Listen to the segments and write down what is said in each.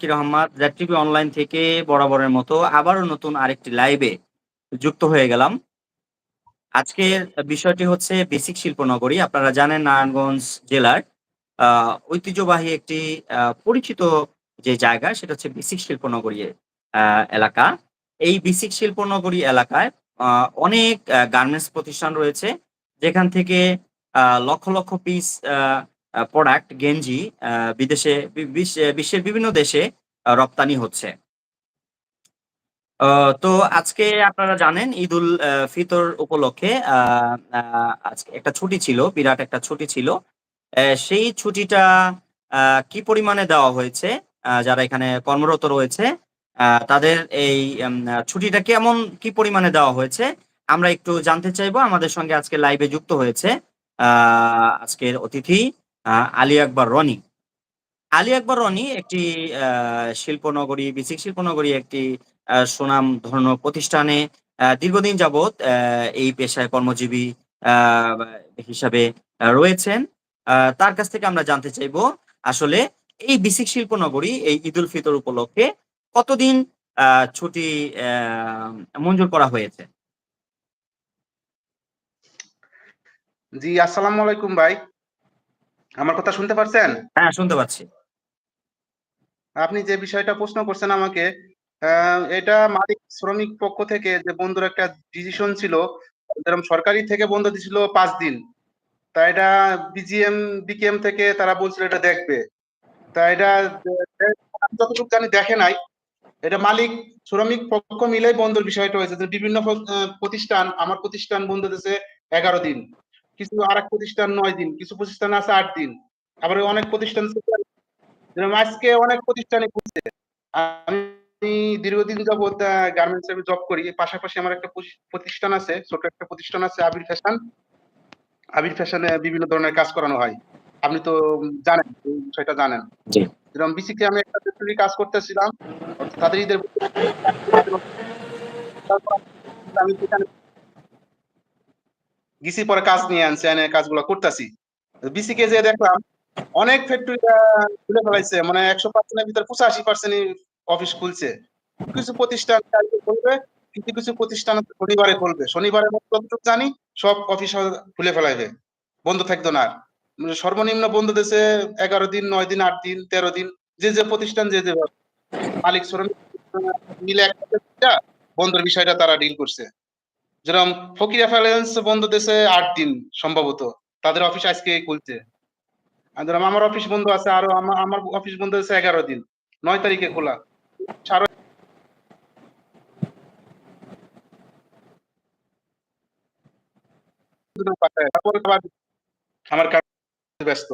শির Ahmed Z TV online থেকে বরাবরের মতো আবারও নতুন আরেকটি লাইভে যুক্ত হয়ে গেলাম। আজকের বিষয়টি হচ্ছে বেসিক শিল্পনগরী। আপনারা জানেন নারায়ণগঞ্জ জেলার ঐতিহ্যবাহী একটি পরিচিত যে জায়গা সেটা হচ্ছে বেসিক শিল্পনগরী এলাকা। এই বেসিক শিল্পনগরী এলাকায় অনেক গার্মেন্টস প্রতিষ্ঠান রয়েছে। যেখান থেকে লক্ষ, লক্ষ পিস আ আ প্রোডাক্ট গেঞ্জি বিদেশে বিশ্বের বিভিন্ন দেশে রপ্তানি হচ্ছে। তো আজকে আপনারা জানেন ঈদুল আ ফিতর উপলক্ষে আজকে একটা ছুটি ছিল, বিরাট একটা ছুটি ছিল। সেই ছুটিটা কি পরিমাণে দেওয়া হয়েছে, যারা এখানে কর্মরত রয়েছে, তাদের এই ছুটিটা কেমন কি পরিমাণে দেওয়া হয়েছে, আমরা একটু জানতে চাইব। আমাদের সঙ্গে আজকে লাইভে যুক্ত হয়েছে আজকের অতিথি আলী আকবর রনি। আলী আকবর রনি একটি শিল্পনগরী, বেসিক শিল্পনগরী একটি সুনাম সুনামধন্য প্রতিষ্ঠানে দীর্ঘদিন যাবৎ এই পেশায় কর্মজীবী হিসাবে রয়েছেন। তার কাছ থেকে আমরা জানতে চাইব আসলে এই বিসিক শিল্পনগরী এই ঈদুল ফিতর উপলক্ষে কতদিন ছুটি মঞ্জুর করা হয়েছে? জি, আসসালামু আলাইকুম ভাই। আমার কথা শুনতে পারছেন? হ্যাঁ, শুনতে পাচ্ছি। আপনি যে বিষয়টা প্রশ্ন করছেন আমাকে, এটা মালিক শ্রমিক পক্ষ থেকে যে বন্ধুর একটা ডিসিশন ছিল, যেরকম সরকারি থেকে বন্ধ দিছিল ৫ দিন। তা এটা বিজিএম, বিকেএম থেকে তারা বলছিল এটা দেখবে। তা এটা যতটুকু জানি দেখে নাই। এটা মালিক শ্রমিক পক্ষ মিলেই বন্ধের বিষয়টা হয়েছে। বিভিন্ন প্রতিষ্ঠান, আমার প্রতিষ্ঠান বন্ধ দিছে ১১ দিন। কিছু আরেক প্রতিষ্ঠান ৯ দিন, কিছু প্রতিষ্ঠান আছে ৮ দিন। আবার অনেক প্রতিষ্ঠান আজকে অনেক প্রতিষ্ঠানই খুলছে। আমি দীর্ঘদিন যাবৎ গার্মেন্টস এ জব করি। পাশাপাশি আমার একটা প্রতিষ্ঠান আছে, ছোট একটা প্রতিষ্ঠান আছে আবির ফ্যাশন। আবির ফ্যাশনে বিভিন্ন ধরনের কাজ করানো হয়। আপনি তো জানেন, বিষয়টা জানেন। যেরকম বিসিকে আমি একটা ফ্যাক্টরি কাজ করতেছিলাম। তাদের ঈদের আমি সেখানে গেছি পরে কাজ নিয়ে আনছে এনে কাজগুলা করতাছি। বিসিকে যেয়ে দেখলাম অনেক ফ্যাক্টরি খুলে ফেলাইছে। মানে ১০০% এর ভিতর ৮৫% অফিস খুলছে। কিছু প্রতিষ্ঠান কালকে খুলবে, কিছু, কিছু প্রতিষ্ঠান শনিবারে খুলবে। শনিবারে যতটুকু জানি সব অফিস খুলে ফেলাইবে। বন্ধ থাকতো না আর। মানে সর্বনিম্ন বন্ধ দিছে ১১ দিন, নয় দিন, আট দিন, ১৩ দিন। যে, যে প্রতিষ্ঠান যে, যে মালিক শ্রমিক মিলে বইসা বন্ধের বিষয়টা তারা ডিল করছে। যেরকম ফকির ফাইন্যান্স বন্ধ দিছে ৮ দিন সম্ভবত। তাদের অফিস আজকেই খুলছে। আর আমার অফিস বন্ধ আছে আরও আমা আমার অফিস বন্ধ হয়েছে ১১ দিন। ৯ তারিখে খোলা। সারা আমার কাজ ব্যস্ত।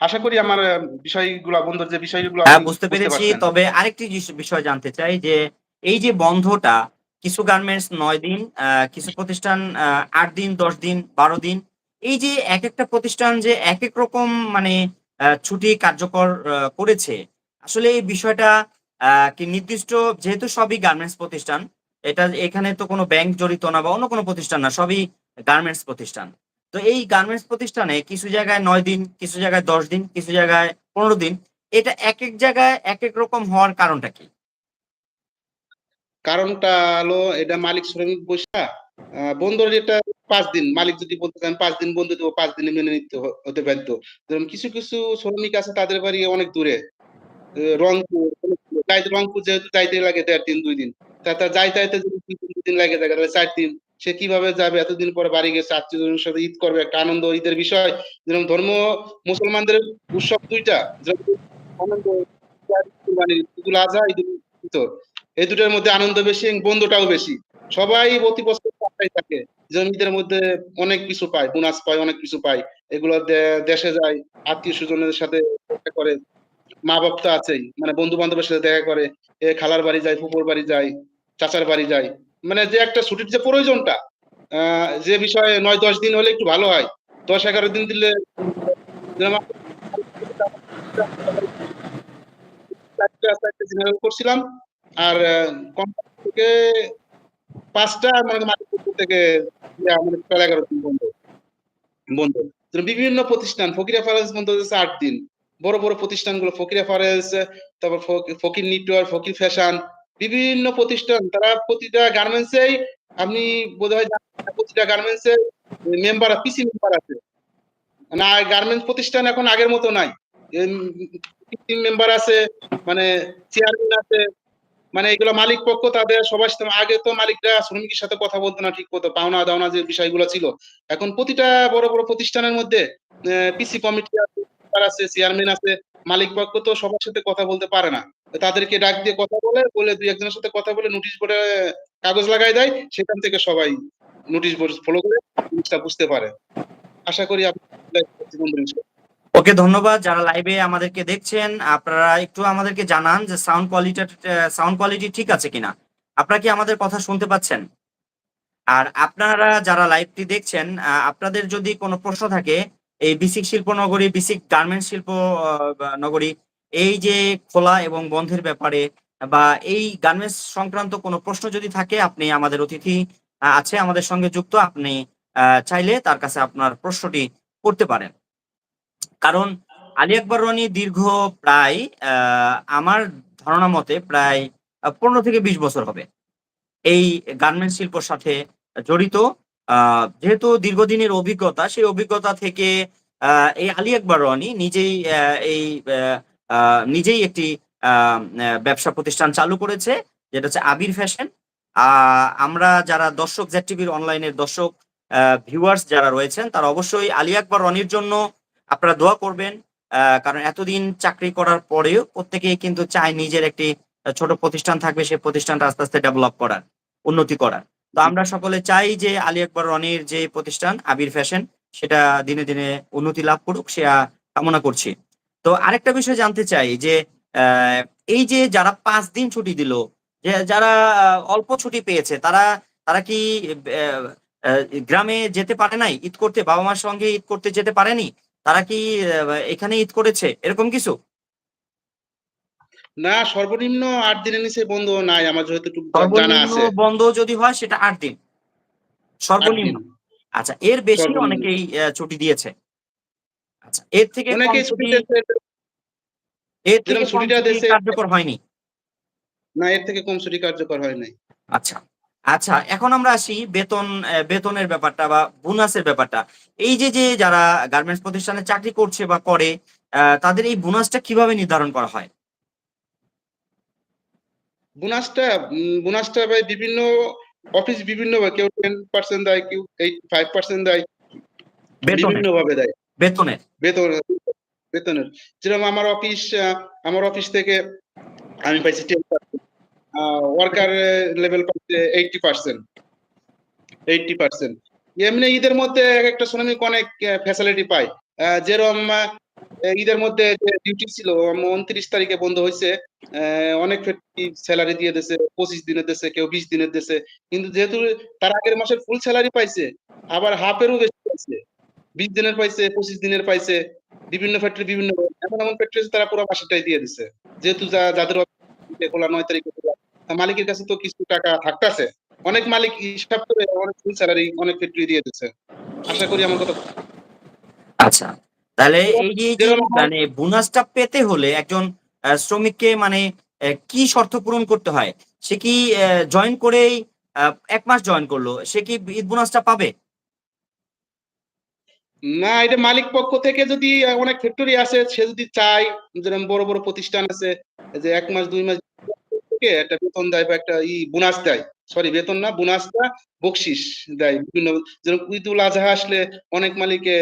আশা করি আমার বিষয়গুলা বন্ধুর যে বিষয়গুলো হ্যাঁ, বুঝতে পেরেছি। তবে আরেকটি বিষয় জানতে চাই যে, এই যে বন্ধটা কিছু গার্মেন্টস নয় দিন, কিছু প্রতিষ্ঠান আ ৮ দিন, ১০ দিন, ১২ দিন। এই যে এক একটা প্রতিষ্ঠান যে এক এক রকম মানে ছুটি কার্যকর করেছে। আসলে এই বিষয়টা কি নির্দিষ্ট যেহেতু সবই গার্মেন্টস প্রতিষ্ঠান, এটা এখানে তো কোনো ব্যাংক জড়িত না বা অন্য কোনো প্রতিষ্ঠান না, সবই গার্মেন্টস প্রতিষ্ঠান। তো এই গার্মেন্টস প্রতিষ্ঠানে কিছু জায়গায় নয় দিন, কিছু জায়গায় ১০ দিন, কিছু জায়গায় ১৫ দিন। এটা এক এক জায়গায় এক এক রকম হওয়ার কারণটা কি? কারণটা হলো এটা মালিক শ্রমিক আ বন্ধর এটা ৫ দিন। মালিক যদি বলতে চান ৫ দিন বন্ধ দিব, ৫ দিনে মেনে নিতে হতে বাধ্য। যেমন কিছু, কিছু শ্রমিক আছে তাদের বাড়ি অনেক দূরে। রংপুর, রংপুর যেহেতু যাইতে লাগে ১.৫ দিন ২ দিন। যাইতে, যদি ২ দিন লাগে তাহলে ৪ দিন। সে কীভাবে যাবে এতদিন পরে বাড়ি গেছে আত্মীয়স্বজনের সাথে ঈদ করবে একটা আনন্দ ঈদের বিষয়। যেরকম ধর্ম মুসলমানদের উৎসব ২ টা। যেরকম আনন্দ ঈদুল আজহা, ঈদুল। এই ২ টার মধ্যে আনন্দ বেশি এবং বন্ধটাও বেশি। সবাই প্রতি বছর থাকে। যেমন ঈদের মধ্যে অনেক কিছু পায়, বোনাস পায়, অনেক কিছু পায়। এগুলো দেশে যায়, আত্মীয়-স্বজনের সাথে দেখা করে। মা-বাপ তো আছেই। মানে বন্ধু-বান্ধবের সাথে দেখা করে। এ খালার বাড়ি যায়, ফুপুর বাড়ি যায়, চাচার বাড়ি যায়। মানে যে একটা ছুটির যে প্রয়োজনটা, যে বিষয়ে নয় দশ দিন হলে একটু ভালো হয়। দশ এগারো দিন দিলে করছিলাম। আর থেকে ৫ টা মানে থেকে ১১ দিন বন্ধ। বন্ধ। বিভিন্ন প্রতিষ্ঠান ফকিরা ফাইন্যান্স বন্ধ হয়েছে ৮ দিন। বড়, বড় প্রতিষ্ঠানগুলো ফকির রেফারেন্স, তারপর ফকির নেটওয়ার্ক, ফকির ফ্যাশন বিভিন্ন প্রতিষ্ঠান তারা প্রতিটা গার্মেন্টসেই আপনি বোধহয় প্রতিটা গার্মেন্টসে মেম্বার পিসি মেম্বার আছে। না গার্মেন্টস প্রতিষ্ঠান এখন আগের মতো নাই। মেম্বার আছে, মানে চেয়ারম্যান আছে। মানে এগুলো মালিক পক্ষ তাদের সবার সাথে আগে তো মালিকরা শ্রমিকের সাথে কথা বলতো না ঠিক মতো। পাওনা-দাওনা যে বিষয়গুলো ছিল। এখন প্রতিটা বড়, বড় প্রতিষ্ঠানের মধ্যে পিসি কমিটি আছে, চেয়ারম্যান আছে। মালিক পক্ষ তো সবার সাথে কথা বলতে পারে না। তাদেরকে ডাক দিয়ে কথা বলে, বলে ২-১ সাথে কথা বলে নোটিশ বোর্ডে কাগজ লাগাই দেয়। সেখান থেকে সবাই নোটিশ বোর্ড ফলো করে জিনিসটা বুঝতে পারে। আশা করি আপনি ওকে ধন্যবাদ যারা লাইভে আমাদেরকে দেখছেন। আপনারা একটু আমাদেরকে জানান যে সাউন্ড কোয়ালিটি সাউন্ড কোয়ালিটি ঠিক আছে কিনা। আপনারা কি আমাদের কথা শুনতে পাচ্ছেন? আর আপনারা যারা লাইভটি দেখছেন আপনাদের যদি কোনো প্রশ্ন থাকে, এই বিসিক শিল্প নগরী বিসিক গার্মেন্ট শিল্প নগরী এই যে খোলা এবং বন্ধের ব্যাপারে বা এই গার্মেন্টস সংক্রান্ত কোনো প্রশ্ন যদি থাকে, আপনি আমাদের অতিথি আছে আমাদের সঙ্গে যুক্ত, আপনি চাইলে তার কাছে আপনার প্রশ্নটি করতে পারেন। কারণ আলী আকবর রনি দীর্ঘ প্রায় আমার ধারণা মতে প্রায় পনেরো থেকে বিশ বছর হবে। এই গার্মেন্ট শিল্পর সাথে জড়িত যেহেতু দীর্ঘদিনের অভিজ্ঞতা, সেই অভিজ্ঞতা থেকে এই আলী আকবর রনি নিজেই এই নিজেই একটি ব্যবসা প্রতিষ্ঠান চালু করেছে, যেটা হচ্ছে আবির ফ্যাশন। আমরা যারা দর্শক জেড টিভির অনলাইনের দর্শক ভিউয়ার্স যারা রয়েছেন, তারা অবশ্যই আলী আকবর রনির জন্য আপনারা দোয়া করবেন কারণ এতদিন চাকরি করার পরেও প্রত্যেকেই কিন্তু চায় নিজের একটি ছোট প্রতিষ্ঠান থাকবে, সেই প্রতিষ্ঠানটা আস্তে আস্তে ডেভেলপ করার, উন্নতি করার। তো আমরা সকলে চাই যে আলী আকবর রনির যে প্রতিষ্ঠান, আবির ফ্যাশন সেটা দিনে দিনে উন্নতি লাভ করুক সে কামনা করছি। তো আরেকটা বিষয় জানতে চাই যে এই যে যারা পাঁচ দিন ছুটি দিল, যে যারা অল্প ছুটি পেয়েছে, তারা তারা কি গ্রামে যেতে পারে নাই? ঈদ করতে, বাবা মার সঙ্গে ঈদ করতে যেতে পারেনি? তারা কি এখানে ঈদ করেছে? এরকম কিছু? না সর্বনিম্ন ৮ দিনের নিচে বন্ধ নাই আমার যতটুকু জানা আছে। বন্ধ যদি হয় সেটা আট দিন। সর্বনিম্ন। আচ্ছা এর বেশি অনেকেই ছুটি দিয়েছে। আচ্ছা এর থেকে এর থেকে ছুটিটা কার্যকর হয়নি? না এর থেকে কম ছুটি কার্যকর হয় নাই। আচ্ছা। আচ্ছা এখন আমরা আসি বেতন বেতনের ব্যাপারটা বা বোনাসের ব্যাপারটা এই যে যে যারা গার্মেন্টস প্রতিষ্ঠানে চাকরি করছে বা করে তাদের এই বোনাসটা কীভাবে নির্ধারণ করা হয় বোনাসটা বোনাসটা ভাই বিভিন্ন অফিস বিভিন্ন ভাবে কেউ 10% দেয়, কেউ 85% দেয়। বেতনের বিভিন্ন ভাবে দেয়। বেতনের বেতন বেতনের। যেরকম আমার অফিস আমার অফিস থেকে আমি পাইছি 10% আ ওয়ার্কার লেভেল পাইছে 80% 80% এমনি ঈদের মধ্যে একেকটা শ্রমিক অনেক ফ্যাসিলিটি পায়। যেরকম ঈদের মধ্যে ডিউটি ছিল ২৯ তারিখে বন্ধ। অ্যা অনেক ফ্যাক্টরি সেলারি দিয়ে দিছে, ২৫ দিনের দিছে, কেউ ২০ দিনের দিছে। কিন্তু যেহেতু তার আগের মাসের ফুল স্যালারি পাইছে, আবার হাফেরও বেশি পাইছে। ২০ দিনের পাইছে, ২৫ দিনের পাইছে। বিভিন্ন ফ্যাক্টরি বিভিন্ন এমন, এমন ফ্যাক্টরি তারা পুরো মাসেরটাই দিয়ে দিছে। যেহেতু যা যাদের খোলা নয় তারিখে খোলা। মালিকের কাছে তো কিছু টাকা থাকতাছে। অনেক মালিক হিসাব করে অনেক ফুল সেলারি অনেক ফ্যাক্টরি দিয়ে দিচ্ছে। আশা করি আমার কথা আচ্ছা তাহলে এই যে মানে বোনাসটা পেতে হলে একজন শ্রমিককে মানে কি শর্ত পূরণ করতে হয় সে কি জয়েন করেই এক মাস জয়েন করল সে কি ঈদ বোনাসটা পাবে না এটা মালিক পক্ষ থেকে যদি অনেক ফ্যাক্টরি আছে সে যদি চায় যেরকম বড়, বড় প্রতিষ্ঠান আছে যে এক মাস দুই মাস থেকে একটা বেতন দেয় বা একটা ই বোনাস দেয়। সরি বেতন না বোনাসটা বকশিস দেয়। বিভিন্ন যেরকম ঈদুল আজহা আসলে অনেক মালিকে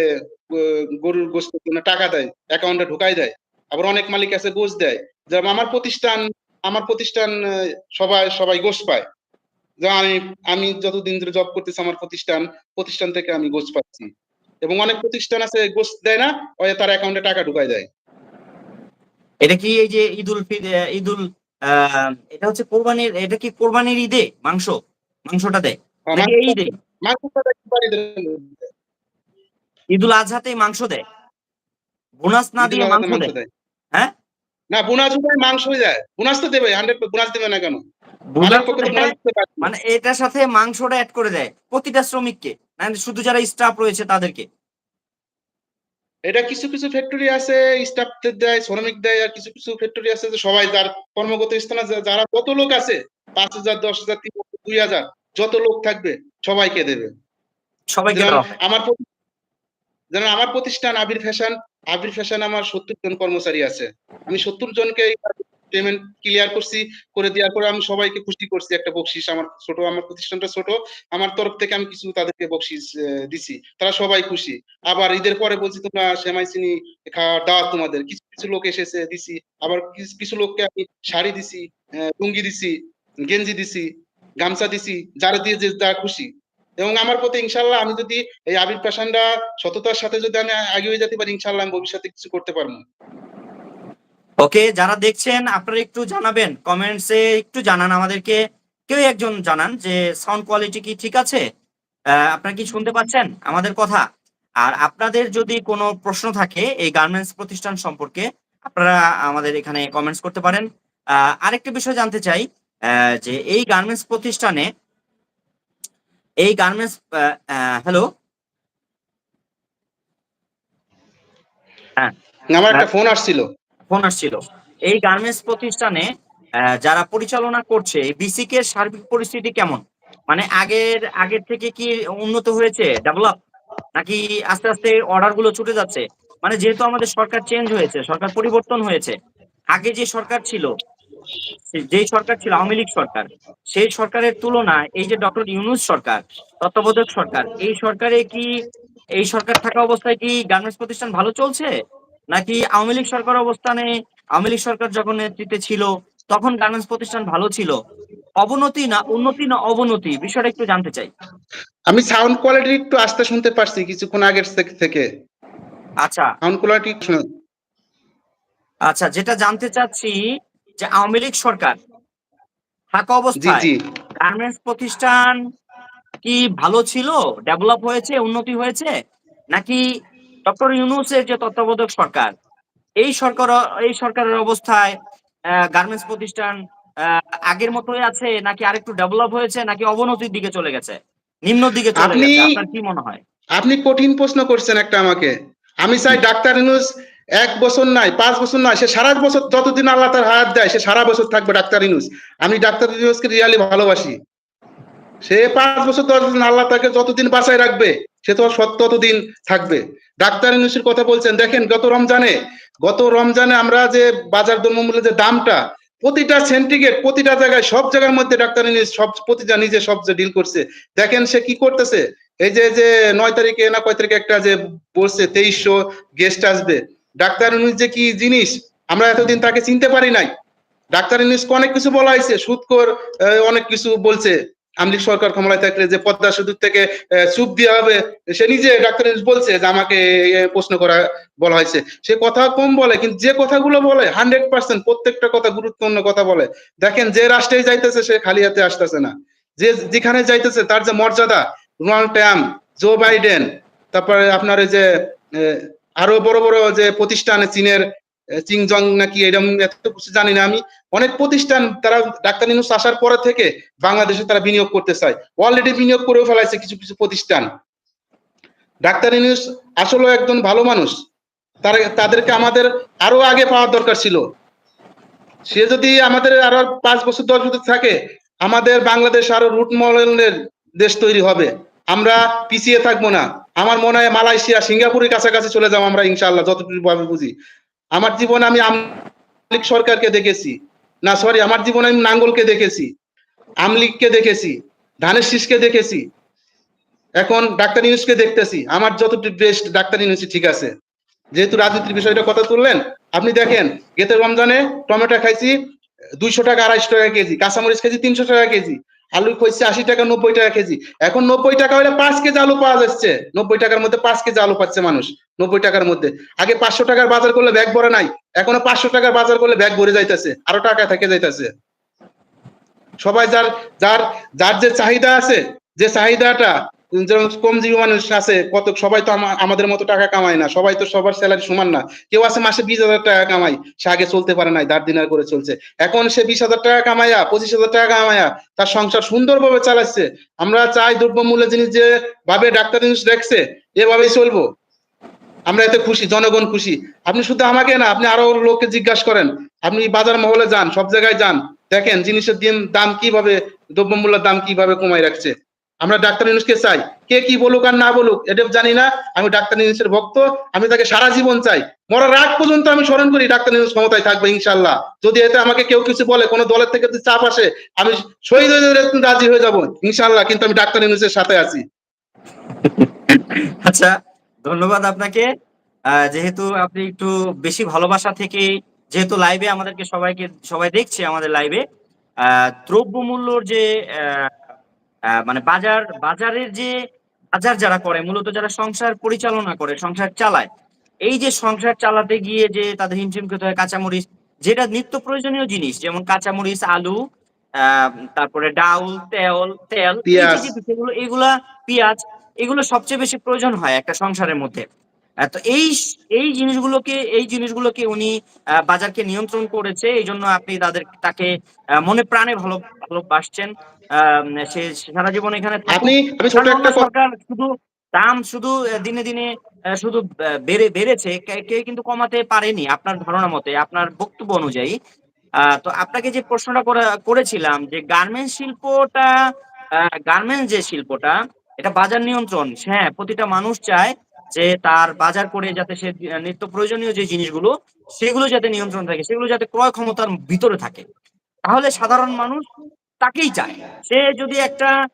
গরুর গোশতের জন্য টাকা দেয়। অ্যাকাউন্টে ঢুকায় দেয়। আবার অনেক মালিক আছে গোশ দেয়। যেমন আমার প্রতিষ্ঠান আমার প্রতিষ্ঠান সবাই সবাই গোশ পায়। যেমন আমি আমি যতদিন ধরে জব করতেছি আমার প্রতিষ্ঠান, প্রতিষ্ঠান থেকে আমি গোশ পাচ্ছি। এবং অনেক প্রতিষ্ঠান আছে গোশ দেয় না, ওই তার অ্যাকাউন্টে টাকা ঢুকায় দেয়। এটা কি এই যে ঈদুল ঈদুল এটা হচ্ছে কোরবানির এটা কি কোরবানির ঈদে মাংস? মাংসটা দেয়? এই ঈদে? দেয়। ঈদুল আজহাতে মাংস দেয়। বোনাস না দিয়ে মাংস মাংস দেয়। হ্যাঁ? না বোনাস দেয় দেয়। বোনাস তো দেবে 100 বোনাস দেবে না কেন? মানে এটার সাথে মাংসটা অ্যাড করে দেয়। প্রতিটা শ্রমিককে। না শুধু যারা স্টাফ রয়েছে তাদেরকে। এটা কিছু কিছু ফ্যাক্টরি আছে স্টাফদের দেয় শ্রমিক দেয় আর কিছু কিছু ফ্যাক্টরি আছে যে সবাই যার কর্মগত স্থানে যারা যত লোক আছে পাঁচ হাজার দশ হাজার তিন হাজার দুই হাজার যত লোক থাকবে সবাইকে দেবে সবাইকে। আমার যেমন আমার প্রতিষ্ঠান আবির ফ্যাশন আবির ফ্যাশন আমার সত্তর জন কর্মচারী আছে আমি সত্তর জনকে পেমেন্ট ক্লিয়ার করছি, করে দেওয়ার পরে আমি সবাইকে খুশি করছি একটা বকশিস আমার ছোট, আমার প্রতিষ্ঠানটা ছোট, আমার তরফ থেকে আমি কিছু তাদেরকে বকশিস দিছি। তারা সবাই খুশি। আবার ঈদের পরে বলছি, তোমরা সেমাই চিনি খাওয়ার দাওয়াত তোমাদের। কিছু কিছু লোক এসেছে, দিছি। আবার কিছু- লোককে আমি শাড়ি দিছি লুঙ্গি দিছি, গেঞ্জি দিছি, গামছা দিছি, যারা দিয়ে যে খুশি। এবং আমার প্রতি ইনশাল্লাহ আমি যদি এই আবির পেশানটা সততার সাথে যদি আমি আগে হয়ে যেতে পারি, ইনশাল্লাহ আমি ভবিষ্যতে কিছু করতে পারব। ওকে, যারা দেখছেন, আপনারা একটু জানাবেন কমেন্টসে একটু জানান আমাদেরকে। কেউ একজন জানান যে সাউন্ড কোয়ালিটি কি ঠিক আছে? আপনারা কি শুনতে পাচ্ছেন আমাদের কথা? আর আপনাদের যদি কোনো প্রশ্ন থাকে এই গার্মেন্টস প্রতিষ্ঠান সম্পর্কে, আপনারা আমাদের এখানে কমেন্টস করতে পারেন। আরেকটা বিষয় জানতে চাই যে এই গার্মেন্টস প্রতিষ্ঠানে, এই গার্মেন্টস হ্যালো হ্যাঁ। আমার একটা ফোন আসছিল। ফোন আসছিল এই গার্মেন্টস প্রতিষ্ঠানে যারা পরিচালনা করছে বিসিক এর সার্বিক পরিস্থিতি কেমন? মানে আগের আগের থেকে কি উন্নত হয়েছে ডেভেলপ নাকি আস্তে আস্তে অর্ডারগুলো ছুটে যাচ্ছে? মানে যেহেতু আমাদের সরকার চেঞ্জ হয়েছে, সরকার পরিবর্তন হয়েছে, আগে যে সরকার ছিল, যেই সরকার ছিল, আওয়ামী লীগ সরকার, সেই সরকারের তুলনায় এই যে ডক্টর ইউনুস সরকার তত্ত্বাবধায়ক সরকার, এই সরকারে কি, এই সরকার থাকা অবস্থায় কি গার্মেন্টস প্রতিষ্ঠান ভালো চলছে? নাকি আওয়ামী লীগ সরকার অবস্থানে আওয়ামী লীগ সরকার যখন নেতৃত্বে ছিল তখন গার্মেন্টস প্রতিষ্ঠান ভালো ছিল? অবনতি না উন্নতি না অবনতি? বিষয়টা একটু জানতে চাই। আমি সাউন্ড কোয়ালিটি একটু আস্তে শুনতে পারছি কিছুক্ষণ আগের থেকে- আচ্ছা। সাউন্ড কোয়ালিটি আচ্ছা যেটা জানতে চাচ্ছি যে আওয়ামী লীগ সরকার থাকা অবস্থায় গার্মেন্টস প্রতিষ্ঠান কি ভালো ছিল? ডেভেলপ হয়েছে? উন্নতি হয়েছে? নাকি ডক্টর ইউনুসের যে তত্ত্বাবধায়ক সরকার এই সরকার এই সরকারের অবস্থায় গার্মেন্টস প্রতিষ্ঠান আগের মতোই আছে নাকি আরেকটু ডেভেলপ হয়েছে নাকি অবনতির দিকে চলে গেছে? নিম্ন দিকে চলে গেছে আপনার কি মনে হয়? আপনি কঠিন প্রশ্ন করছেন একটা আমাকে। আমি চাই ডাক্তার ইনুস এক বছর নাই পাঁচ বছর নয় সে সারা বছর যতদিন আল্লাহ তার হায়াত দেয় সে সারা বছর থাকবে ডাক্তার ইনুস আমি ডাক্তার ইনুসকে রিয়ালি ভালোবাসি। সে পাঁচ বছর দশ দিন আল্লাহ তাকে যতদিন বাঁচায় রাখবে সে তো সত্য ততদিন থাকবে। ডাক্তার ইনুসের কথা বলছেন দেখেন গত রমজানে গত রমজানে আমরা যে বাজার দ্রব্যমূল্যের যে দামটা প্রতিটা সেন্টিগ্রেড প্রতিটা জায়গায় সব জায়গার মধ্যে ডাক্তার সব প্রতিটা নিজে সব যে ডিল করছে দেখেন সে কি করতেছে? এই যে যে নয় তারিখে না কয় তারিখে একটা যে বলছে তেইশশো গেস্ট আসবে। ডাক্তার ইউনুস যে কি জিনিস আমরা এতদিন তাকে চিনতে পারি নাই। ডাক্তার ইউনুসকে অনেক কিছু বলা হয়েছে সুদকর আহ, অনেক কিছু বলছে। আমলিক সরকার ক্ষমতায় থাকলে যে পদ্মা সেতু থেকে সুপ দেওয়া হবে, সে নিজে ডাক্তার বলছে যে আমাকে প্রশ্ন করা, বলা হয়েছে। সে কথা কম বলে, কিন্তু যে কথাগুলো বলে হান্ড্রেড পার্সেন্ট প্রত্যেকটা কথা গুরুত্বপূর্ণ কথা বলে। দেখেন যে রাষ্ট্রে যাইতেছে, সে খালি হাতে আসতেছে না। যে যেখানে যাইতেছে, তার যে মর্যাদা ডোনাল্ড ট্রাম্প, জো বাইডেন, তারপরে আপনার যে আরও বড় বড় যে প্রতিষ্ঠান, চীনের চিংজং নাকি এরকম এত কিছু জানি না আমি। অনেক প্রতিষ্ঠান, তারা ডাক্তার নিউজ আসার পরে থেকে বাংলাদেশে তারা বিনিয়োগ করতে চায়। অলরেডি বিনিয়োগ করেও ফেলাইছে কিছু কিছু প্রতিষ্ঠান। ডাক্তার নিউজ আসলে একজন ভালো মানুষ। তারা, তাদেরকে আমাদের আরও আগে পাওয়ার দরকার ছিল। সে যদি আমাদের আরও পাঁচ বছর, দশ বছর থাকে, আমাদের বাংলাদেশ আরও রুট মডেলের দেশ তৈরি হবে। আমরা পিছিয়ে থাকব না। আমার মনে হয় মালয়েশিয়া, সিঙ্গাপুরের কাছাকাছি চলে যাব আমরা ইনশাল্লাহ যতটুকু ভাবে বুঝি। আমার জীবনে আমি আমলিক সরকারকে দেখেছি। না সরি আমার জীবনে আমি নাঙ্গলকে দেখেছি। আমলিগকে দেখেছি, ধানের শীষকে দেখেছি। এখন ডাক্তার ইউনুসকে দেখতেছি। আমার যতটুকু বেস্ট ডাক্তার ইউনুসই ঠিক আছে। যেহেতু রাজনীতির বিষয়টা কথা তুললেন, আপনি দেখেন গেতে রমজানে টমেটো খাইছি, দুইশো টাকা আড়াইশো টাকা কেজি, কাঁচামরিচ কেজি তিনশো টাকা কেজি, আলু খাইছি আশি টাকা, নব্বই টাকা কেজি। এখন নব্বই টাকা হলে পাঁচ কেজি আলু পাওয়া যাচ্ছে। নব্বই টাকার মধ্যে পাঁচ কেজি আলু পাচ্ছে মানুষ। নব্বই টাকার মধ্যে। আগে পাঁচশো টাকার বাজার করলে ব্যাগ ভরে নাই, এখনও পাঁচশো টাকার বাজার করলে ব্যাগ ভরে যাইতেছে, আরও টাকা থেকে যাইতেছে। সবাই যার যার যার যে চাহিদা আছে, যে চাহিদাটা যেমন কমজীবী মানুষ আছে, কত, সবাই তো আমাদের মতো টাকা কামায় না, সবাই তো সবার স্যালারি সমান না। কেউ আছে মাসে বিশ হাজার টাকা কামাই সে আগে চলতে পারে নাই, দাঁড় দিনার করে চলছে। এখন সে বিশ হাজার টাকা কামাইয়া পঁচিশ হাজার টাকা কামাইয়া তার সংসার সুন্দরভাবে চালাচ্ছে। আমরা চাই দ্রব্যমূল্য জিনিস যে ভাবে ডাক্তার জিনিস দেখছে, এভাবেই চলবো। আমরা এতে খুশি, জনগণ খুশি। আপনি শুধু আমাকে না, আপনি আরও লোককে জিজ্ঞাসা করেন। আপনি বাজার মহলে যান, সব জায়গায় যান। দেখেন জিনিসের দিন, দাম কীভাবে, দ্রব্যমূল্যের দাম কীভাবে কমাই রাখছে। আমরা ডাক্তার ইউনুসকে চাই। কে কি বলুক আর না বলুক, এটা জানি না। আমি ডাক্তার ইউনুসের ভক্ত। আমি তাকে সারা জীবন চাই। মরার রাগ পর্যন্ত আমি স্মরণ করি ডাক্তার ইউনুস ক্ষমতায় থাকবে ইনশাল্লাহ যদি এতে আমাকে কেউ কিছু বলে, কোনো দলের থেকে যদি চাপ আসে, আমি শহীদ হয়ে রাজি হয়ে যাব ইনশাল্লাহ কিন্তু আমি ডাক্তার ইউনুসের সাথে আছি। আচ্ছা ধন্যবাদ আপনাকে। আহ, যেহেতু আপনি একটু বেশি ভালোবাসা থেকে যেহেতু লাইভে আমাদেরকে সবাইকে সবাই দেখছে আমাদের লাইভে দ্রব্য মূল্যর যে মানে বাজার বাজারের যে বাজার যারা করে মূলত যারা সংসার পরিচালনা করে সংসার চালায় এই যে সংসার চালাতে গিয়ে যে তাদের হিমশিম খেতে হয় কাঁচামরিচ যেটা নিত্য প্রয়োজনীয় জিনিস যেমন কাঁচামরিচ আলু আহ, তারপরে ডাউল তেল তেল এগুলা পেঁয়াজ এগুলো সবচেয়ে বেশি প্রয়োজন হয় একটা সংসারের মধ্যে। তো এই এই জিনিসগুলোকে এই জিনিসগুলোকে উনি বাজারকে নিয়ন্ত্রণ করেছে এই জন্য আপনি তাদের তাকে মনে প্রাণে ভালো ভালোবাসছেন। আহ, সে সারা জীবন এখানে সরকার শুধু দাম শুধু দিনে দিনে শুধু বেড়ে বেড়েছে কে- কেউ কিন্তু কমাতে পারেনি আপনার ধারণা মতে আপনার বক্তব্য অনুযায়ী। আহ, তো আপনাকে যে প্রশ্নটা করেছিলাম যে গার্মেন্টস শিল্পটা গার্মেন্টস যে শিল্পটা এটা বাজার নিয়ন্ত্রণ। হ্যাঁ প্রতিটা মানুষ চায় যে তার বাজার করে যাতে সে নিত্য প্রয়োজনীয় যে জিনিসগুলো সেগুলো যাতে নিয়ন্ত্রণ থাকে সেগুলো যাতে ক্রয় ক্ষমতার ভিতরে থাকে। তাহলে সাধারণ মানুষ তাকেই চায়। সে যদি একটা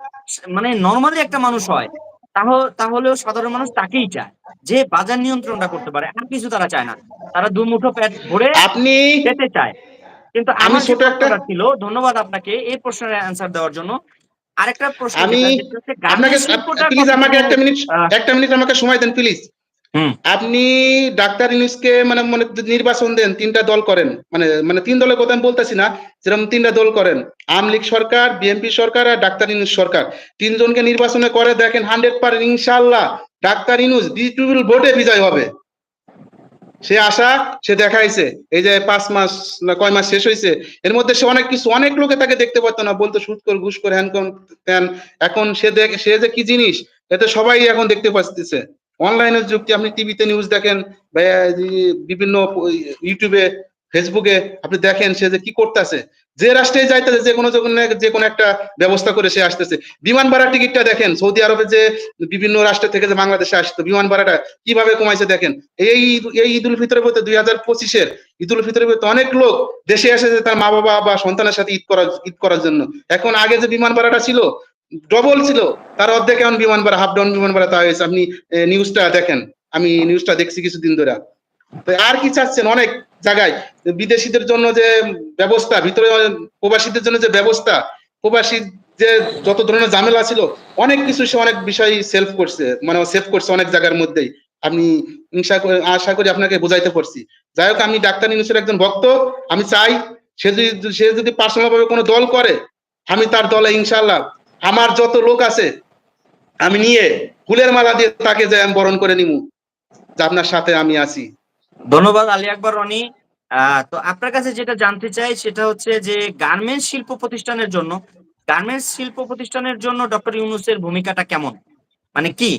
মানে নর্মালি একটা মানুষ হয় তাহলে তাহলেও সাধারণ মানুষ তাকেই চায় যে বাজার নিয়ন্ত্রণটা করতে পারে। আর কিছু তারা চায় না। তারা দুমুঠো পেট ভরে আপনি খেতে চায়। কিন্তু আমি ছোট একটা- ছিল ধন্যবাদ আপনাকে এই প্রশ্নের অ্যান্সার দেওয়ার জন্য। আরেকটা প্রশ্ন আমি আপনাকে প্লিজ আমাকে একটা মিনিট একটা মিনিট আমাকে সময় দেন প্লিজ আপনি ডাক্তার ইউনুসকে মানে মানে নির্বাচন দেন তিনটা দল করেন। মানে মানে তিন দলের কথা আমি বলতেছি না যেরকম তিনটা দল করেন। আওয়ামী লীগ সরকার বিএনপি সরকার আর ডাক্তার ইউনুস সরকার। তিনজনকে নির্বাচনে করে দেখেন হান্ড্রেড পার ইনশাল্লাহ ডাক্তার ইউনুস বিপুল ভোটে বিজয় হবে। সে আশা সে দেখাইছে। এই যে পাঁচ মাস না কয় মাস শেষ হয়েছে এর মধ্যে সে অনেক কিছু, অনেক লোকে তাকে দেখতে পারতো না। বলতো সুদ কর, ঘুষ কর হ্যান ত্যান এখন সে দেখ সে যে কি জিনিস, এতে সবাই এখন দেখতে পাচ্ছে অনলাইনের যুক্তি, আপনি টিভিতে নিউজ দেখেন বিভিন্ন ইউটিউবে ফেসবুকে আপনি দেখেন সে যে কি করতেছে। যে রাষ্ট্রে যাইতেছে, যে কোনো যে কোনো একটা ব্যবস্থা করে সে আসতেছে। বিমান ভাড়ার টিকিটটা দেখেন, সৌদি আরবে যে বিভিন্ন রাষ্ট্র থেকে যে বাংলাদেশে আসতো বিমান ভাড়াটা কীভাবে কমাইছে দেখেন। এই এই ঈদ উল ফিতরের দুই হাজার পঁচিশের ঈদ উল ফিতরের অনেক লোক দেশে এসেছে তার মা বাবা বা সন্তানের সাথে ঈদ করার ঈদ করার জন্য। এখন আগে যে বিমান ভাড়াটা ছিল, ডবল ছিল, তার অর্ধেক এখন বিমান ভাড়া, হাফ ডাউন বিমান ভাড়া তা হয়েছে। আপনি নিউজটা দেখেন। আমি নিউজটা দেখছি কিছুদিন ধরে। আর কি চাচ্ছেন? অনেক জায়গায়। বিদেশিদের জন্য যে ব্যবস্থা, ভিতরে প্রবাসীদের জন্য যে ব্যবস্থা, প্রবাসী যে যত ধরনের ঝামেলা ছিল, অনেক কিছু সে অনেক বিষয় সেলফ করছে মানে সেভ করছে অনেক জায়গার মধ্যেই। আমি আশা করি আপনাকে বোঝাইতে পারছি। যাই হোক, আমি ডাক্তার ইউনুসের একজন ভক্ত, আমি চাই সে যদি সে যদি পার্সোনাল ভাবে কোনো দল করে, আমি তার দলে ইনশাল্লাহ আমার যত লোক আছে, আমি নিয়ে ফুলের মালা দিয়ে তাকে যে আমি বরণ করে নিমু, যে আপনার সাথে আমি আছি। ধন্যবাদ আলী আকবর, রনি। তো আপনার কাছে যেটা জানতে চাই সেটা হচ্ছে যে গার্মেন্টস শিল্প প্রতিষ্ঠানের জন্য, গার্মেন্টস শিল্প প্রতিষ্ঠানের জন্য ডক্টর ইউনুসের ভূমিকাটা কেমন? মানে কি?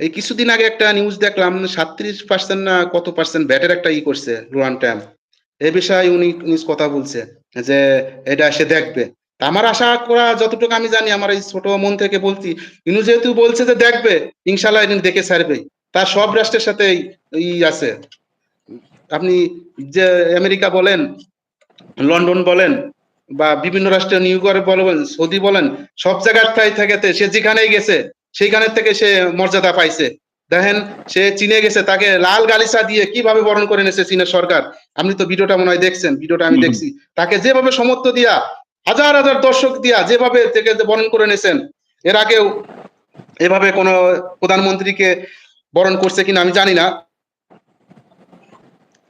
এই কিছুদিন আগে একটা নিউজ দেখলাম সাত্রিশ পার্সেন্ট না কত পার্সেন্ট ব্যাটের একটা ই করছে রুয়ান ট্যাম এই বিষয়ে উনি নিউজ কথা বলছে, যে এটা সে দেখবে। আমার আশা করা যতটুকু আমি জানি, আমার এই ছোট মন থেকে বলছি ইনু যেহেতু বলছে যে দেখবে, ইনশাল্লাহ দেখে ছাড়বে তার সব রাষ্ট্রের সাথে ই আছে। আপনি যে আমেরিকা বলেন লন্ডন বলেন বা বিভিন্ন রাষ্ট্রে নিউ ইয়র্ক বলেন সৌদি বলেন সব জায়গার থেকে সে যেখানেই গেছে সেইখানের থেকে সে মর্যাদা পাইছে। দেখেন সে চীনে গেছে তাকে লাল গালিচা দিয়ে কীভাবে বরণ করে এনেছে চীনের সরকার? আপনি তো ভিডিওটা মনে হয় দেখছেন ভিডিওটা আমি দেখছি। তাকে যেভাবে সমর্থ দিয়া হাজার হাজার দর্শক দিয়া যেভাবে থেকে বরণ করে এনেছেন এর আগেও এভাবে কোনো প্রধানমন্ত্রীকে বরণ করছে কিনা আমি জানি না।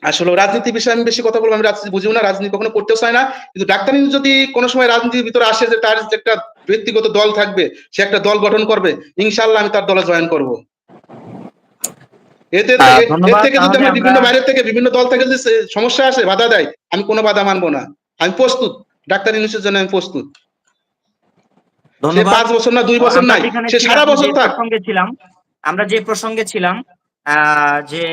আসলে রাজনীতি বিষয়ে আমি বেশি কথা বলব আমি রাজনীতি বুঝিও না রাজনীতি কখনো করতেও চাই না। কিন্তু ডাক্তার যদি কোনো সময় রাজনীতির ভিতরে আসে যে তার একটা ব্যক্তিগত দল থাকবে সে একটা দল গঠন করবে ইনশাল্লাহ আমি তার দলে জয়েন করব। এতে এর থেকে যদি আমার বিভিন্ন বাইরের থেকে বিভিন্ন দল থেকে যদি সমস্যা আসে বাধা দেয় আমি কোনো বাধা মানবো না। আমি প্রস্তুত। ডাক্তার ইউনুসের জন্য আমি প্রস্তুত। সে পাঁচ বছর না দুই বছর নাই সে সারা বছর থাক। ছিলাম। আমরা যে প্রসঙ্গে ছিলাম যে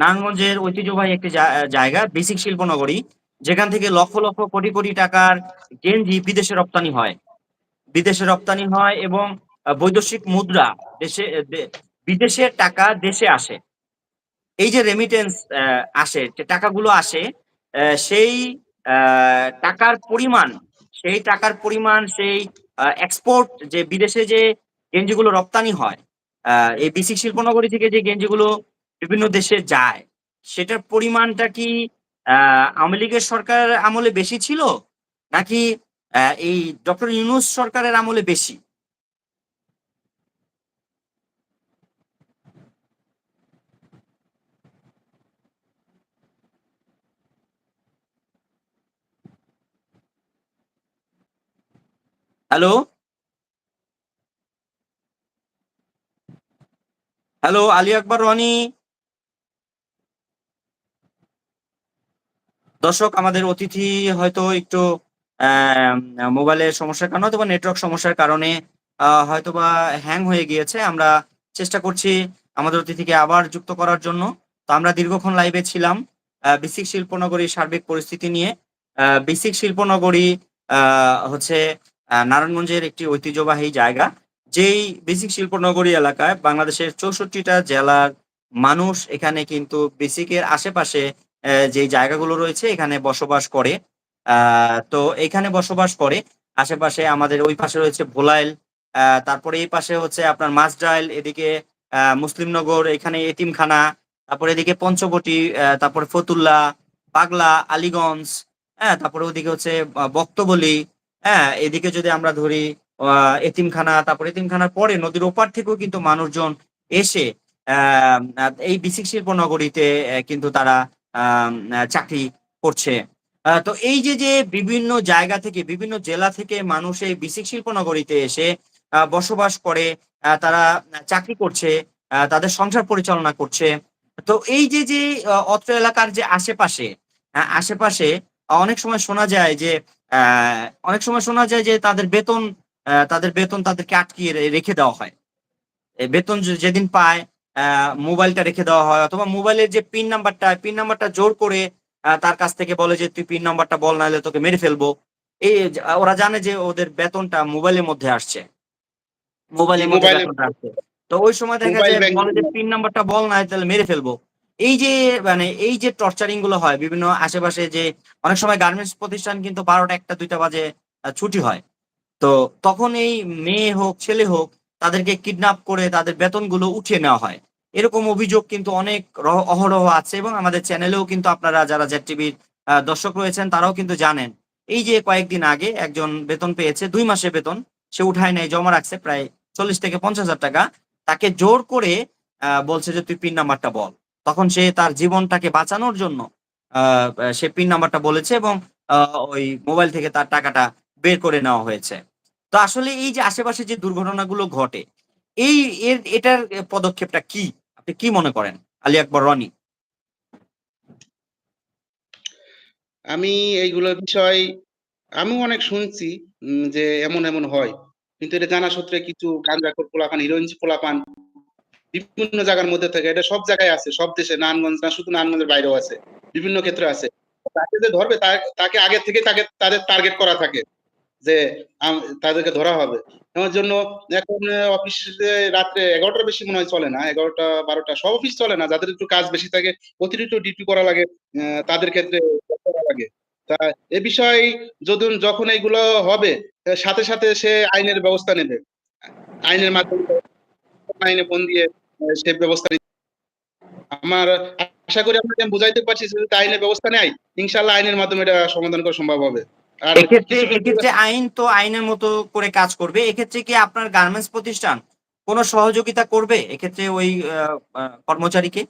নারায়ণগঞ্জের ঐতিহ্যবাহী একটি জায়গা, বেসিক শিল্পনগরী, যেখান থেকে লক্ষ লক্ষ কোটি কোটি টাকার গেঞ্জি বিদেশে রপ্তানি হয়। বিদেশে রপ্তানি হয় এবং বৈদেশিক মুদ্রা দেশে বিদেশের টাকা দেশে আসে। এই যে রেমিটেন্স আসে, যে টাকাগুলো আসে সেই টাকার পরিমাণ, সেই টাকার পরিমাণ, সেই এক্সপোর্ট যে বিদেশে যে গেঞ্জিগুলো রপ্তানি হয় এই বিসিক শিল্পনগরী থেকে যে গেঞ্জিগুলো বিভিন্ন দেশে যায়, সেটার পরিমাণটা কি আওয়ামী লীগের সরকারের আমলে বেশি ছিল? নাকি এই ডক্টর ইউনুস সরকারের আমলে বেশি? Hello hello, Ali Akbar, Roni. দর্শক, আমাদের অতিথি হয়তো একটু মোবাইলের সমস্যার কারণে, অথবা নেটওয়ার্ক সমস্যার কারণে হয়তোবা হ্যাং হয়ে গিয়েছে। আমরা চেষ্টা করছি আমাদের অতিথিকে আবার যুক্ত করার জন্য। তো আমরা দীর্ঘক্ষণ লাইভে ছিলাম বিসিক শিল্পনগরীর সার্বিক পরিস্থিতি নিয়ে। বিসিক শিল্পনগরী হচ্ছে নারায়ণগঞ্জের একটি ঐতিহ্যবাহী জায়গা। যেই বেসিক শিল্পনগরী এলাকায় বাংলাদেশের চৌষট্টিটা জেলার মানুষ এখানে কিন্তু বেসিকের আশেপাশে যে জায়গাগুলো রয়েছে এখানে বসবাস করে। তো এখানে বসবাস করে। আশেপাশে আমাদের ওই পাশে রয়েছে ভোলাইল তারপরে এই পাশে হচ্ছে আপনার মাসডাইল এদিকে মুসলিমনগর, এখানে এতিমখানা, তারপরে এদিকে পঞ্চবটি তারপরে ফতুল্লা পাগলা আলিগঞ্জ হ্যাঁ তারপরে ওদিকে হচ্ছে বক্তবলি হ্যাঁ এদিকে যদি আমরা ধরি এতিমখানা, তারপরে এতিমখানার পরে নদীর ওপার থেকেও কিন্তু মানুষজন এসে এই বিসিক শিল্প নগরীতে কিন্তু তারা চাকরি করছে। তো এই যে যে বিভিন্ন জায়গা থেকে, বিভিন্ন জেলা থেকে মানুষ এই বিসিক শিল্প নগরীতে এসে বসবাস করে তারা চাকরি করছে তাদের সংসার পরিচালনা করছে। তো এই যে যে অত্র এলাকার যে আশেপাশে আশেপাশে অনেক সময় শোনা যায় যে অনেক সময় শোনা যায় যে তাদের বেতন তাদের বেতন তাদেরকে আটকিয়ে রেখে দেওয়া হয়। বেতন যেদিন পায় আহ, মোবাইলটা রেখে দেওয়া হয় অথবা মোবাইলের যে পিন নাম্বারটা পিন নাম্বারটা জোর করে তার কাছ থেকে বলে যে তুই পিন নাম্বারটা বল নাহলে তোকে মেরে ফেলব। এই ওরা জানে যে ওদের বেতনটা মোবাইলের মধ্যে আসছে। মোবাইলের মধ্যে বেতনটা আসছে। তো ওই সময় দেখা যায় বলে যে পিন নাম্বারটা বল না তাহলে মেরে ফেলব। এই যে মানে এই যে টর্চারিংগুলো হয় বিভিন্ন আশেপাশে যে অনেক সময় গার্মেন্টস প্রতিষ্ঠান কিন্তু বারোটা একটা দুইটা বাজে ছুটি হয়। তো তখন এই মেয়ে হোক, ছেলে হোক, তাদেরকে কিডন্যাপ করে তাদের বেতনগুলো উঠিয়ে নেওয়া হয়। এরকম অভিযোগ কিন্তু অনেক অহরহ আছে এবং আমাদের চ্যানেলেও কিন্তু আপনারা যারা জেড টিভির দর্শক রয়েছেন, তারাও কিন্তু জানেন। এই যে কয়েকদিন আগে একজন বেতন পেয়েছে, দুই মাসের বেতন, সে উঠায় নেয় জমা রাখছে প্রায় চল্লিশ থেকে পঞ্চাশ হাজার টাকা। তাকে জোর করে বলছে যে তুই পিন নাম্বারটা বল। তখন সে তার জীবনটাকে বাঁচানোর জন্য সে পিন নাম্বারটা বলেছে এবং ওই মোবাইল থেকে তার টাকাটা বের করে নেওয়া হয়েছে। তো আসলে এই যে আশেপাশে যে দুর্ঘটনাগুলো ঘটে, এই এর, এটার পদক্ষেপটা কি? আপনি কি মনে করেন? আলী আকবর, রনি? আমি এইগুলো বিষয় আমিও অনেক শুনছি যে এমন এমন হয়। কিন্তু এটা জানা সূত্রে কিছু গাঞ্জাখোর পোলাপান হিরোইন পোলাপান, বিভিন্ন জায়গার মধ্যে থাকে, এটা সব জায়গায় আছে, সব দেশে, নারায়ণগঞ্জ না, শুধু নারায়ণগঞ্জের বাইরেও আছে, বিভিন্ন ক্ষেত্রে আছে। তাকে যে ধরবে তাকে আগে থেকে তাকে, তাদের টার্গেট করা থাকে। যে তাদেরকে ধরা হবে। আমার জন্য এখন অফিসে রাত্রে এগারোটার বেশি মনে হয় চলে না। এগারোটা, বারোটা সব অফিস চলে না। যাদের একটু কাজ বেশি থাকে, অতিরিক্ত ডিউটি করা লাগে তাদের ক্ষেত্রে লাগে। তা এ বিষয়ে যদি যখন এইগুলো হবে সাথে সাথে সে আইনের ব্যবস্থা নেবে। আইনের মাধ্যমে আইনে ফোন দিয়ে সে ব্যবস্থা। আমার আশা করি আপনাকে আমি বুঝাইতে পারছি যে আইনের ব্যবস্থা নেয় ইনশাল্লাহ আইনের মাধ্যমে এটা সমাধান করা সম্ভব হবে। এক্ষেত্রে আইন তো আইনের মতো করে কাজ করবে। এক্ষেত্রে কি আপনার গার্মেন্টস প্রতিষ্ঠান কোনো সহযোগিতা করবে এক্ষেত্রে ওই কর্মচারীকে?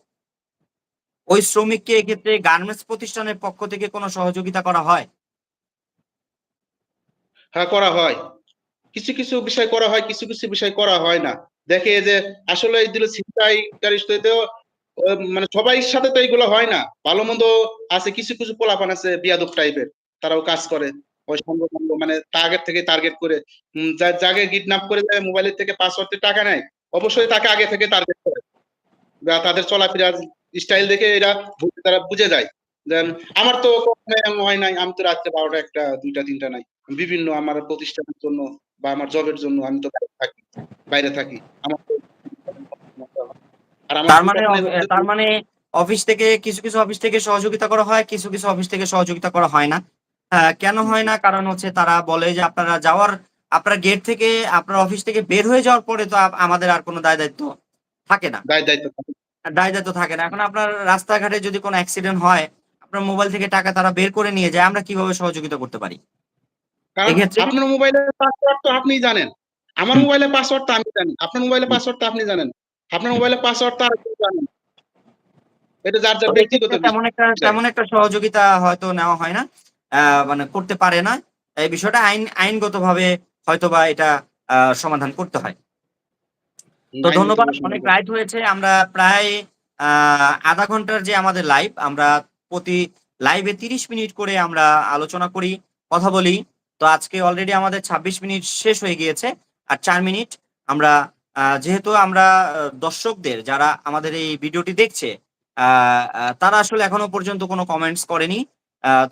ওই শ্রমিককে এক্ষেত্রে গার্মেন্টস প্রতিষ্ঠানের পক্ষ থেকে কোনো সহযোগিতা করা হয়? হ্যাঁ করা হয়। কিছু কিছু বিষয় করা হয় কিছু কিছু বিষয় করা হয় না। দেখে যে আসলে এই দিল ছিনতাইকারী মানে সবাই সাথে তো এইগুলো হয় না। ভালো মন্দ আছে কিছু কিছু পোলাপান আছে বিয়াদব টাইপের তারাও কাজ করে। ওই সঙ্গ সঙ্গ মানে টার্গেট থেকে টার্গেট করে। উম, যা- যাকে কিডন্যাপ করে যায় মোবাইলের থেকে পাসওয়ার্ড টাকা নেয় অবশ্যই তাকে আগে থেকে টার্গেট করে। বা তাদের চলাফেরার স্টাইল দেখে এরা তারা বুঝে যায়। দেন আমার তো হয় নাই। আমি তো রাত্রে বারোটা একটা দুইটা তিনটা নাই। বিভিন্ন আমার প্রতিষ্ঠানের জন্য বা আমার জবের জন্য আমি তো থাকি বাইরে থাকি। আমার তার মানে তার মানে অফিস থেকে কিছু কিছু অফিস থেকে সহযোগিতা করা হয় কিছু কিছু অফিস থেকে সহযোগিতা করা হয় না। কেন হয় না? কারণ হচ্ছে তারা বলে যে আপনারা যাওয়ার আপনার গেট থেকে আপনার অফিস থেকে বের হয়ে যাওয়ার পরে তো আমাদের আর কোনো দায় দায়িত্ব থাকে না। দায় দায়িত্ব থাকে। দায় দায়িত্ব থাকে না। এখন আপনার রাস্তাঘাটে যদি কোনো অ্যাক্সিডেন্ট হয় আপনার মোবাইল থেকে টাকা তারা বের করে নিয়ে যায় আমরা কীভাবে সহযোগিতা করতে পারি? আপনার মোবাইলের পাসওয়ার্ড তো আপনিই জানেন। আমার। মোবাইলের পাসওয়ার্ড তো আমি জানি। আপনার মোবাইলের পাসওয়ার্ড তো আপনি জানেন। আপনার মোবাইলের পাসওয়ার্ড তো আর জানেন এটা যার যার ব্যক্তিগত তেমন একটা তেমন একটা সহযোগিতা হয়তো নেওয়া হয় না। মানে করতে পারে না। এই বিষয়টা আইন আইনগতভাবে হয়তোবা এটা আহ, সমাধান করতে হয়। তো ধন্যবাদ অনেক রাইট হয়েছে। আমরা প্রায় আহ, আধা ঘণ্টার যে আমাদের লাইভ আমরা প্রতি লাইভে তিরিশ মিনিট করে আমরা আলোচনা করি কথা বলি। তো আজকে অলরেডি আমাদের ছাব্বিশ মিনিট শেষ হয়ে গিয়েছে আর চার মিনিট আমরা আহ, যেহেতু আমরা দর্শকদের যারা আমাদের এই ভিডিওটি দেখছে তারা আসলে এখনও পর্যন্ত কোনো কমেন্টস করেনি।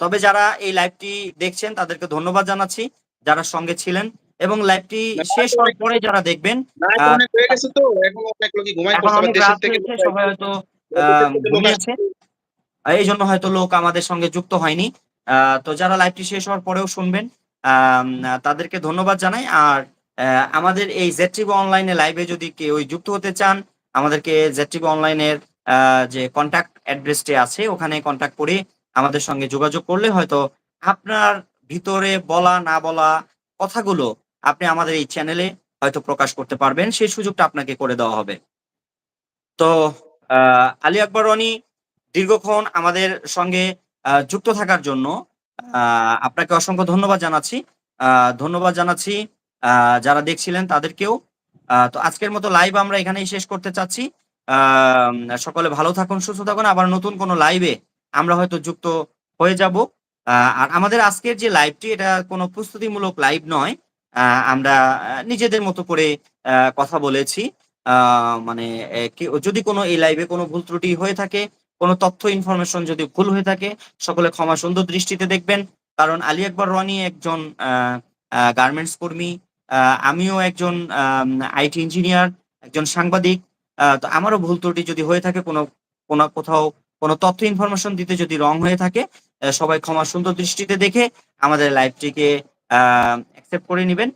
তবে যারা এই লাইভটি দেখছেন তাদেরকে ধন্যবাদ জানাচ্ছি যারা সঙ্গে ছিলেন। এবং লাইভটি শেষ হওয়ার পরে যারা দেখবেন সবাই হয়তো ঘুমিয়েছে। এই জন্য হয়তো লোক আমাদের সঙ্গে যুক্ত হয়নি। তো যারা লাইভটি শেষ হওয়ার পরেও শুনবেন আহ, তাদেরকে ধন্যবাদ জানাই। আর আমাদের এই টিভি অনলাইনে লাইভে যদি কেউ যুক্ত হতে চান আমাদেরকে টিভি অনলাইনের যে কন্ট্যাক্ট অ্যাড্রেসটি আছে ওখানে কন্ট্যাক্ট করে আমাদের সঙ্গে যোগাযোগ করলে হয়তো আপনার ভিতরে বলা না বলা কথাগুলো আপনি আমাদের এই চ্যানেলে হয়তো প্রকাশ করতে পারবেন। সেই সুযোগটা আপনাকে করে দেওয়া হবে। তো আহ, আলী আকবর রনি দীর্ঘক্ষণ আমাদের সঙ্গে যুক্ত থাকার জন্য আহ, আপনাকে অসংখ্য ধন্যবাদ জানাচ্ছি। আহ, ধন্যবাদ জানাচ্ছি আহ, যারা দেখছিলেন তাদেরকেও। আহ, তো আজকের মতো লাইভ আমরা এখানেই শেষ করতে চাচ্ছি। আহ, সকলে ভালো থাকুন সুস্থ থাকুন। আবার নতুন কোনো লাইভে আমরা হয়তো যুক্ত হয়ে যাব। আর আমাদের আজকের যে লাইভটি এটা কোনো প্রস্তুতিমূলক লাইভ নয়। আমরা নিজেদের মতো করে কথা বলেছি। মানে যদি কোনো এই লাইভে কোনো ভুল ত্রুটি হয়ে থাকে, কোনো তথ্য ইনফরমেশন যদি ভুল হয়ে থাকে, সকলে ক্ষমা সুন্দর দৃষ্টিতে দেখবেন। কারণ আলী আকবর রনি একজন গার্মেন্টস কর্মী। আমিও একজন আইটি ইঞ্জিনিয়ার একজন সাংবাদিক। তো আমারও ভুল ত্রুটি যদি হয়ে থাকে, কোনো কোনো কোথাও কোনো তথ্য ইনফরমেশন দিতে যদি রং হয়ে থাকে সবাই ক্ষমা সুন্দর দৃষ্টিতে দেখে আমাদের লাইভটিকে অ্যাকসেপ্ট করে নেবেন।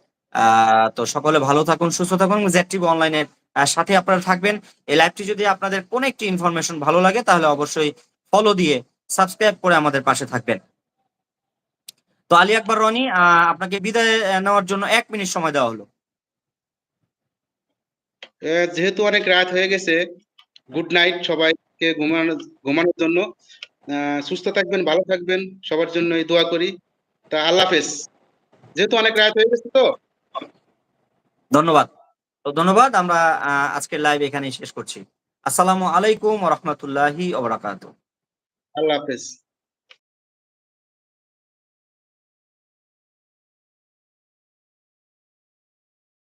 তো সকলে ভালো থাকুন, সুস্থ থাকুন জেড অনলাইনের সাথে আপনারা থাকবেন। এই লাইভটি যদি আপনাদের কোনো একটি ইনফরমেশন ভালো লাগে, তাহলে অবশ্যই ফলো দিয়ে সাবস্ক্রাইব করে আমাদের পাশে থাকবেন। তো আলী আকবর, রনি আপনাকে বিদায় নেওয়ার জন্য এক মিনিট সময় দেওয়া হলো। যেহেতু অনেক রাত হয়ে গেছে গুড নাইট সবাইকে ঘুমানো ঘুমানোর জন্য। সুস্থ থাকবেন ভালো থাকবেন সবার জন্য এই দোয়া করি। তা আল্লাহ হাফেজ। যেহেতু অনেক রাত হয়ে গেছে তো। ধন্যবাদ। তো ধন্যবাদ আমরা আজকে আজকের লাইভ এখানেই শেষ করছি। আসসালামু আলাইকুম রহমতুল্লাহি ওবরাকাত আল্লাহ হাফেজ।